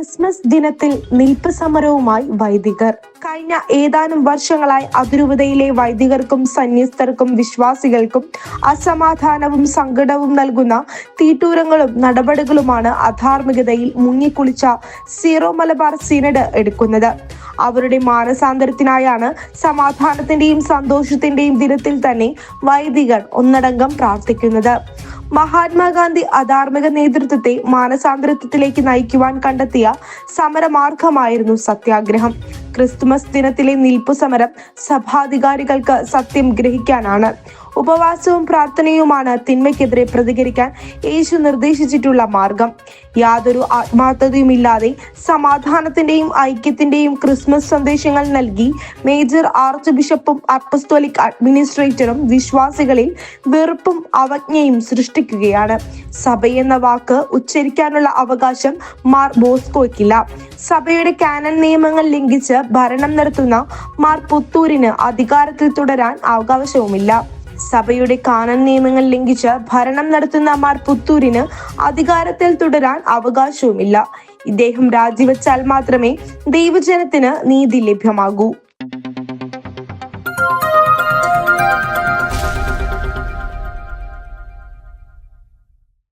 Christmas ദിനത്തിൽ നിൽപ്പ് സമരവുമായി വൈദികർ. കഴിഞ്ഞ ഏതാനും വർഷങ്ങളായി അതിരൂപതയിലെ വൈദികർക്കും സന്യസ്തർക്കും വിശ്വാസികൾക്കും അസമാധാനവും സങ്കടവും നൽകുന്ന തീറ്റൂരങ്ങളും നടപടികളുമാണ് അധാർമികതയിൽ മുങ്ങിക്കുളിച്ച സീറോ മലബാർ സീനഡ് എടുക്കുന്നത്. അവരുടെ മാനസാന്തരത്തിനായാണ് സമാധാനത്തിന്റെയും സന്തോഷത്തിന്റെയും ദിനത്തിൽ തന്നെ വൈദികർ ഒന്നടങ്കം പ്രാർത്ഥിക്കുന്നത്. മഹാത്മാഗാന്ധി അധാർമിക നേതൃത്വത്തെ മാനസാന്തരത്വത്തിലേക്ക് നയിക്കുവാൻ കണ്ടെത്തിയ സമരമാർഗമായിരുന്നു സത്യാഗ്രഹം. ക്രിസ്തുമസ് ദിനത്തിലെ നിൽപ്പു സമരം സഭാധികാരികൾക്ക് സത്യം ഗ്രഹിക്കാനാണ്. ഉപവാസവും പ്രാർത്ഥനയുമാണ് തിന്മയ്ക്കെതിരെ പ്രതികരിക്കാൻ യേശു നിർദ്ദേശിച്ചിട്ടുള്ള മാർഗം. യാതൊരു ആത്മാർത്ഥതയുമില്ലാതെ സമാധാനത്തിന്റെയും ഐക്യത്തിന്റെയും ക്രിസ്മസ് സന്ദേശങ്ങൾ നൽകി മേജർ ആർച്ച് ബിഷപ്പും അപ്പസ്തോലിക് അഡ്മിനിസ്ട്രേറ്ററും വിശ്വാസികളിൽ വെറുപ്പും അവജ്ഞയും സൃഷ്ടിക്കുകയാണ്. സഭയെന്ന വാക്ക് ഉച്ചരിക്കാനുള്ള അവകാശം മാർ ബോസ്കോയ്ക്കില്ല. സഭയുടെ കാനൻ നിയമങ്ങൾ ലംഘിച്ച് ഭരണം നടത്തുന്ന മാർ പുത്തൂരിന് അധികാരത്തിൽ തുടരാൻ അവകാശവുമില്ല. സഭയുടെ കാനൻ നിയമങ്ങൾ ലംഘിച്ച് ഭരണം നടത്തുന്ന മാർ പുത്തൂരിന് അധികാരത്തിൽ തുടരാൻ അവകാശവുമില്ല. ഇദ്ദേഹം രാജിവെച്ചാൽ മാത്രമേ ദൈവജനത്തിന് നീതി ലഭ്യമാകൂ.